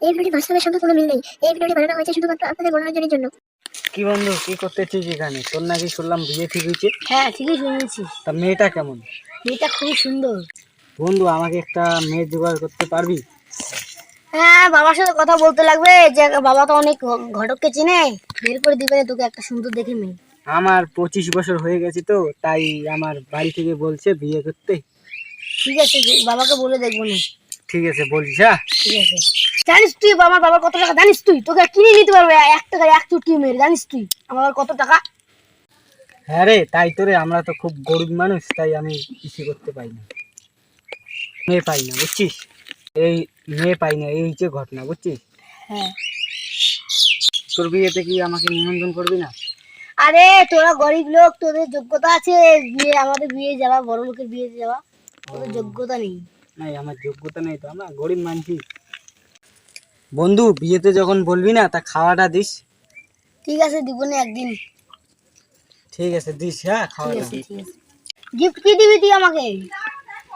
এই ভিডিওটি বাস্তবের সঙ্গে কোনো মিল নেই। এই ভিডিওটি বানানো হয়েছে শুধুমাত্র আপনাদের মনোরঞ্জনের জন্য। কি বন্ধু কি করতেছিস এখানে? তোর নাকি শুনলাম বিয়ে ঠিক হয়েছে। হ্যাঁ ঠিকই শুনেছি। তা মেয়েটা কেমন? মেয়েটা খুবই সুন্দর। বন্ধু আমাকে একটা মেয়ে জোগাড় করতে পারবি? হ্যাঁ বাবার সাথে কথা বলতে লাগবে। যে বাবা তো অনেক ঘটককে চেনে। বের করে দিবে তোকে একটা সুন্দর দেখে মেয়ে। আমার পঁচিশ বছর হয়ে গেছে তো তাই আমার বাড়ি থেকে বলছে বিয়ে করতে। ঠিক আছে বাবাকে বলে দেখব না। ঠিক আছে বলিস হ্যাঁ? ঠিক আছে। জানিস তুই আমার বাবার কত টাকা? জানিস তুই? তোকে কিনে নিতে পারবে এক টাকা এক চুটকি মেরে জানিস তুই? আমার কত টাকা? হ্যাঁ রে তাই তো রে আমরা তো খুব গরিব মানুষ তাই আমি কিছু করতে পাই না। মেয়ে পাই না বুঝছিস? এই মেয়ে পাই না এই হচ্ছে ঘটনা বুঝছিস? হ্যাঁ। তোর বিয়েতে কি আমাকে নিমন্ত্রণ করবি না? আরে তোরা গরিব লোক তোদের যোগ্যতা আছে বিয়ে আমাদের বিয়ে যাওয়া বড় লোকের বিয়ে যাওয়া তোদের যোগ্যতা নেই। নাই আমার যোগ্যতা নেই তো আমরা গরিব মানছি বন্ধু বিয়েতে যখন বলবি না তা খাওয়াটা দিস। ঠিক আছে দিব না একদিন। ঠিক আছে দিস হ্যাঁ খাওয়াটা। গিফট কি দিবি তুই আমাকে?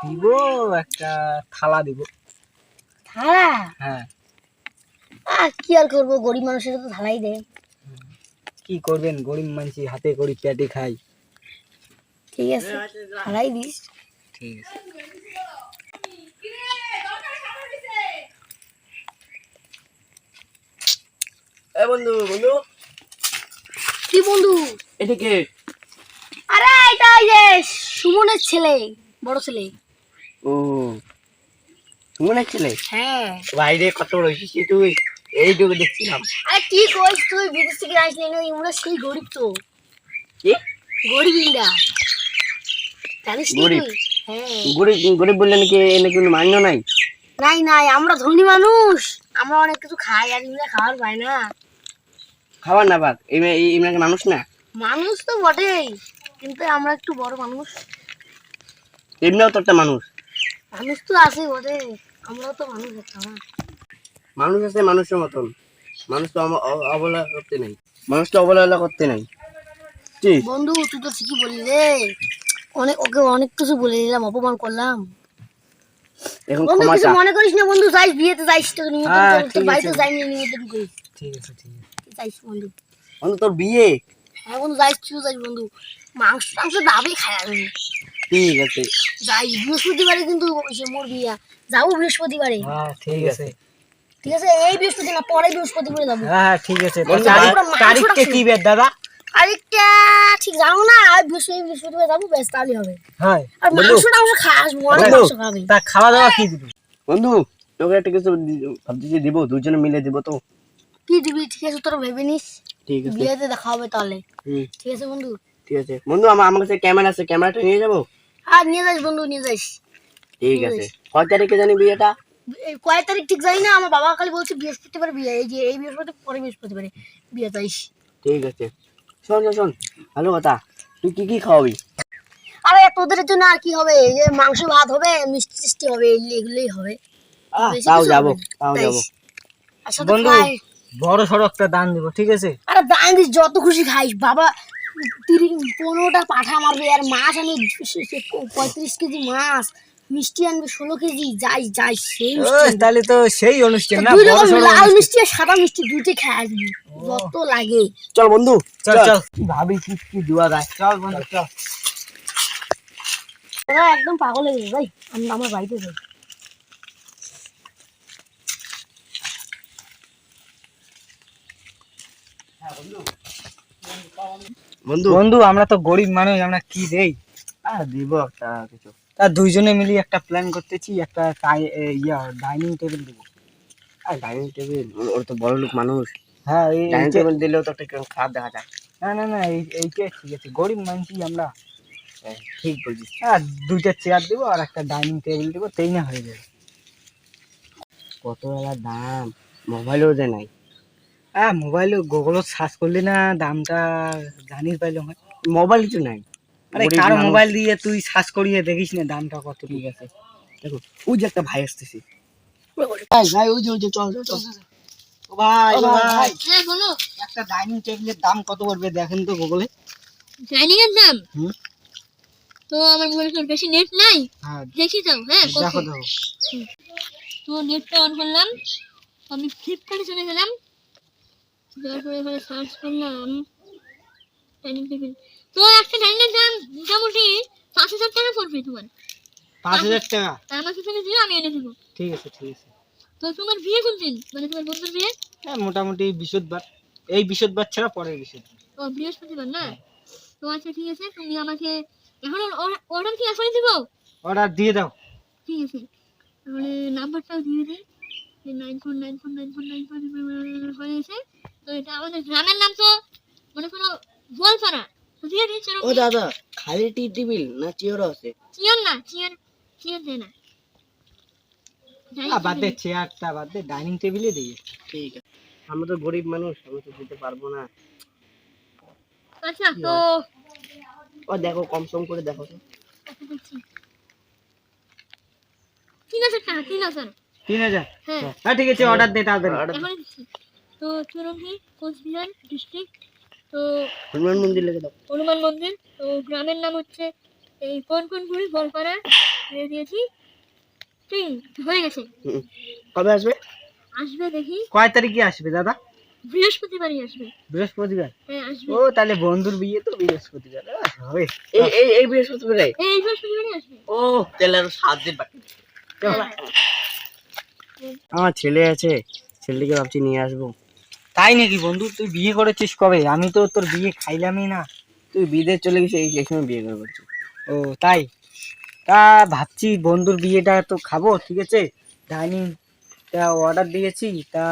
দিব একটা থালা দিব। থালা? হ্যাঁ। আহ কি আর করব? গরিব মানুষের তো থালাই দেয় কি করবেন? গরিব মানছি হাতে করি পেটে খাই। ঠিক আছে থালাই দিস। ঠিক আছে। এ বন্ধু বন্ধু। কি বন্ধু? এদিকে আরে এটা ওই যে সুমনের ছেলে বড় ছেলে। ও মনে ছেলে? হ্যাঁ। বাইরে কত রয়েছিস তুই? এইটুকু দেখছিলাম। আরে কি কইস তুই? বিদেশ থেকে আইস না আমরা সেই গরিব তো। কি? গরিব ইন্ডা জানিস গরিব? হ্যাঁ। গরিব গরিব বললে নাকি এনে কোনো মান্য নাই? নাই নাই আমরা ধনী মানুষ। আমরা অনেক কিছু খাই আর ইমরা খাওয়ার পাই না। খাবার না বাদ এমনি মানুষ না? মানুষ তো বটেই কিন্তু আমরা একটু বড় মানুষ। এমনিও তো একটা মানুষ। মানুষ তো আছে বটে আমরাও তো মানুষ একটা মানুষ আছে মানুষের মতন। মানুষ তো অব- অবহেলা করতে নাই। মানুষ তো অবহেলা করতে নাই। বন্ধু তুই তো ঠিকই বলি রে। অনেক ওকে অনেক কিছু বলে দিলাম অপমান করলাম। এখন ক্ষমা মনে করিস না বন্ধু? যাইস বিয়েতে যাইস তো নিমন্ত্রণ হ্যাঁ, বাড়িতে। যাই নিমন্ত্রণ করিস। ঠিক আছে ঠিক আছে। যাইস বন্ধু। বন্ধু তোর বিয়ে? হ্যাঁ বন্ধু যাইস তুইও যাইস বন্ধু। মাংস টাংস দাবি খাই আমি। ঠিক আছে। যাই বৃহস্পতিবারে কিন্তু সে মোর বিয়া। যাব বৃহস্পতিবারে। হ্যাঁ ঠিক আছে। ঠিক আছে এই বৃহস্পতি না পরে বৃহস্পতিবারে যাব। হ্যাঁ হ্যাঁ, ঠিক আছে। তারিখটা কি বের দাদা? আরেকটা ঠিক জানো না আর বৃহস্পতি বৃহস্পতিবার যাব বেশ তাহলে হবে। হ্যাঁ। আর। মাংস টাংস খাস অনেক মাংস খাবে। তা খাওয়া দাওয়া কি দিবি? বন্ধু তোকে একটা কিছু ভাবতেছি দিব দুজনে মিলে দিব তো। কি দিবি? ঠিক আছে তোরা ভেবে নিস। ঠিক আছে। বিয়েতে দেখা হবে তাহলে। ঠিক আছে বন্ধু? ঠিক আছে। বন্ধু আমার আমার কাছে ক্যামেরা আছে ক্যামেরাটা নিয়ে যাব? আর নিয়ে যাস বন্ধু নিয়ে যাস। ঠিক আছে। কয় তারিখে জানি বিয়েটা? কয় তারিখ ঠিক জানি না আমার বাবা খালি বলছে বৃহস্পতিবার বিয়ে এই যে এই বৃহস্পতি পরে বৃহস্পতিবারে বিয়ে যাইস ঠিক আছে। শোন শোন, ভালো কথা। তুই কি কি খাওয়াবি? আরে তোদের জন্য আর কি হবে? যে মাংস ভাত হবে মিষ্টি টিষ্টি হবে এগুলো- এগুলোই হবে। তাও যাব তাও যাব। বন্ধু। বড় সড়ো একটা দান দিব ঠিক আছে? আরে দান দিস যত খুশি খাইস। বাবা তিরিশ পনেরোটা পাঠা মারবে আর মাছ আনি পঁয়ত্রিশ কেজি মাছ মিষ্টি আনবে ষোলো কেজি যাই যাই সেই তাহলে তো সেই অনুষ্ঠান না দুই রকম লাল মিষ্টি আর সাদা মিষ্টি দুইটাই খাই আসবি যত লাগে। চল বন্ধু চল চল। ভাবি কি কি দেওয়া যায়? চল বন্ধু চল। ওরা একদম পাগল হয়ে গেছে ভাই আমি আমার বাড়িতে যাই। বন্ধু? বন্ধু আমরা তো গরিব মানুষ আমরা কি দেই? আহ দিব একটা কিছু। তা দুইজনে মিলে একটা প্ল্যান করতেছি একটা ইয়া ডাইনিং টেবিল দিব। আর ডাইনিং টেবিল ওর তো বড় লোক মানুষ। হ্যাঁ এই ডাইনিং টেবিল দিলেও তো একটা খারাপ দেখা যায়। না না না এই এইটা ঠিক আছে গরিব মানুষই আমরা। হ্যাঁ, ঠিক বলছিস। আর দুইটা চেয়ার দিব আর একটা ডাইনিং টেবিল দিব তেই না হয়ে যাবে। কত বেলা দাম? মোবাইলও যে নাই। হ্যাঁ মোবাইলে গুগলত সার্চ করলি না দামটা জানিস পাইলে হয় মোবাইল তো নাই। আরে কারও মোবাইল দিয়ে তুই সার্চ করিয়ে দেখিস না দামটা কত ঠিক আছে। দেখো ওই যে একটা ভাই আসতেছে। ভাই ভাই ওই যে ওই যে চল চল চল। ভাই ভাই হ্যাঁ একটা ডাইনিং টেবিলের দাম কত পড়বে দেখেন তো গুগলে ডাইনিং এর দাম? তো আমার মোবাইলে তো বেশি নেট নাই। হ্যাঁ। দেখি যাও হ্যাঁ দেখো দেখো। তো নেটটা অন করলাম। আমি ফ্লিপকার্টে চলে গেলাম। যাওয়ার পরে এখানে সার্চ করলাম তো একটা ডাইনিংয়ের দাম মোটামুটি পাঁচ হাজার টাকা। পড়বে তোমার পাঁচ হাজার টাকা তুমি দিও আমি এনে দেবো ঠিক আছে ঠিক আছে। তো তোমার বিয়ে কোন মানে তোমার বন্ধুর বিয়ে মোটামুটি বৃহস্পতিবার। এই বৃহস্পতিবার ছাড়া পরের বৃহস্পতিবার। ও বৃহস্পতিবার না তো আচ্ছা ঠিক আছে তুমি আমাকে এখন অর্ডার কি এখনই দিব অর্ডার দিয়ে দাও। ঠিক আছে তাহলে নাম্বারটাও দিয়ে দিই nine four nine four nine four nine four হয়ে গেছে তো এটা আমাদের গ্রামের নাম তো মনে করো ও দাদা খালি টি টেবিল না চেয়ারও আছে? চিয়ার না চিয়ার চিয়ার দেয় না। বাদ দে চেয়ারটা বাদ দে ডাইনিং টেবিলে দিয়ে। ঠিক আছে। আমরা তো গরিব মানুষ আমরা তো দিতে পারব না। আচ্ছা তো ও দেখো কম সম করে দেখো। তো। তিন হাজার টাকা তিন হাজার। তিন হাজার? হ্যাঁ। হ্যাঁ ঠিক আছে অর্ডার দে তাড়াতাড়ি। দিচ্ছি। তো চুরঙ্গি কোচবিহার ডিস্ট্রিক্ট তো হনুমান মন্দির লেগে দাও। হনুমান মন্দির তো গ্রামের নাম হচ্ছে এই কোন কনকনপুরি গোলপাড়া দিয়ে দিয়েছি ঠিক হয়ে গেছে। কবে আসবে? আসবে দেখি। কয় তারিখে আসবে দাদা? বৃহস্পতিবারই আসবে। বৃহস্পতিবার? হ্যাঁ আসবে। ও তাহলে বন্ধুর বিয়ে তো বৃহস্পতিবার। হবে। এই এই এই বৃহস্পতিবারে? এই বৃহস্পতিবারই আসবে। ও তাহলে আরও সাত দিন বাকি আমার ছেলে আছে ছেলেকে ভাবছি নিয়ে আসব। তাই নাকি বন্ধু? তুই বিয়ে করেছিস কবে? আমি তো তোর বিয়ে খাইলামই না। তুই বিদেশ চলে গেছিস এই এখানে বিয়ে করে করছিস ও তাই? তা ভাবছি বন্ধুর বিয়েটা তো খাব ঠিক আছে? ডাইনিং তা অর্ডার দিয়েছি তা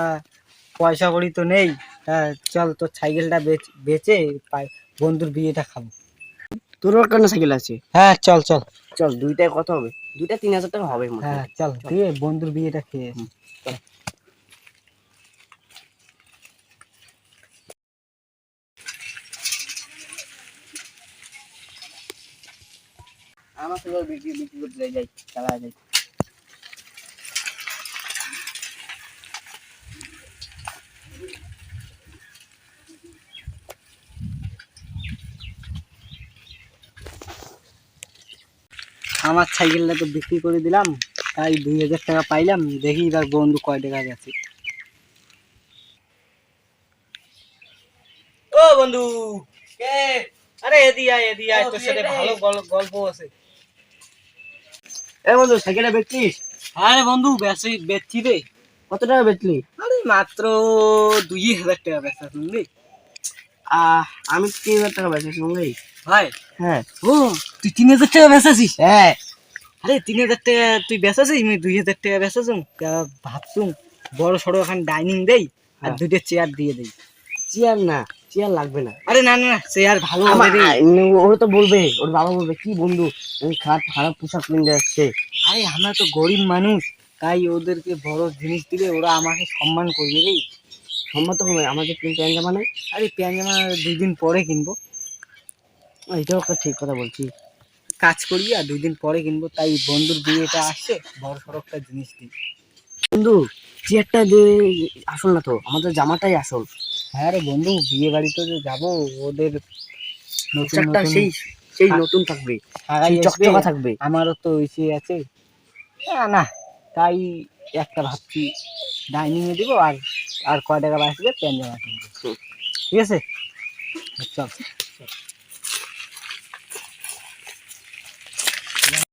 পয়সা কড়ি তো নেই। তা চল তোর সাইকেলটা বেচ- বন্ধুর বিয়েটা খাব। তোর কেন সাইকেল আছে? হ্যাঁ চল চল। চল দুইটায় কত হবে? দুইটা তিন হাজার টাকা হবে হ্যাঁ চল দিয়ে বন্ধুর বিয়েটা খেয়ে আসি। আমার সাইকেল বিক্রি বিক্রি করতে যাই চালা যাই। আমার সাইকেলটা তো বিক্রি করে দিলাম তাই দুই হাজার টাকা পাইলাম দেখি এবার বন্ধু কয় টাকা গেছে। ও বন্ধু কে? আরে এদিকে আয় তোর সাথে ভালো গল্প আছে। এ বন্ধু সাইকেলটা বেচছিস? আরে বন্ধু বেশি বেচছি রে। কত টাকা বেচলি? আরে মাত্র দুই হাজার টাকা বেচা শুনলি? আমি তিন হাজার টাকা বেচেছি সঙ্গে ভাই হ্যাঁ। ও তুই তিন হাজার টাকা বেচাছিস? হ্যাঁ। আরে তিন হাজার টাকা তুই বেচাছিস? আমি দুই হাজার টাকা বেচাছুম। ভাবছুম বড় সড়ো এখন ডাইনিং দেই আর হ্যাঁ। দুইটা চেয়ার দিয়ে দেই। চেয়ার না। চেয়ার লাগবে না। আরে না না চেয়ার ভালো হবে ওরা তো বলবে ওর বাবা বলবে কি বন্ধু ওই খারাপ খারাপ পোশাক কিনে যাচ্ছে আরে আমরা তো গরিব মানুষ তাই ওদেরকে বড় জিনিস দিলে ওরা আমাকে সম্মান করবে রে। সম্মত হবে আমাদের কিন্তু জামা নাই আরে পেঁয়াজ জামা দুই দিন পরে কিনবো। এটাও একটা ঠিক কথা বলছি। কাজ করি আর দুই দিন পরে কিনবো তাই বন্ধুর বিয়েটা আসছে বড় সড়ো একটা জিনিস দিই। বন্ধু চেয়ারটা যে আসল না তো আমাদের জামাটাই আসল। হ্যাঁ রে বন্ধু বিয়ে বাড়িতে যে যাব ওদের নতুন নতুন সেই সেই হ্যাঁ। নতুন থাকবে আগাই চকচকা থাকবে। আমারও তো ইসে আছে। না না তাই একটা ভাবছি ডাইনিং এ দিব আর আর কয় টাকা বাঁচবে প্যান জামা কিনবো ঠিক আছে? চল।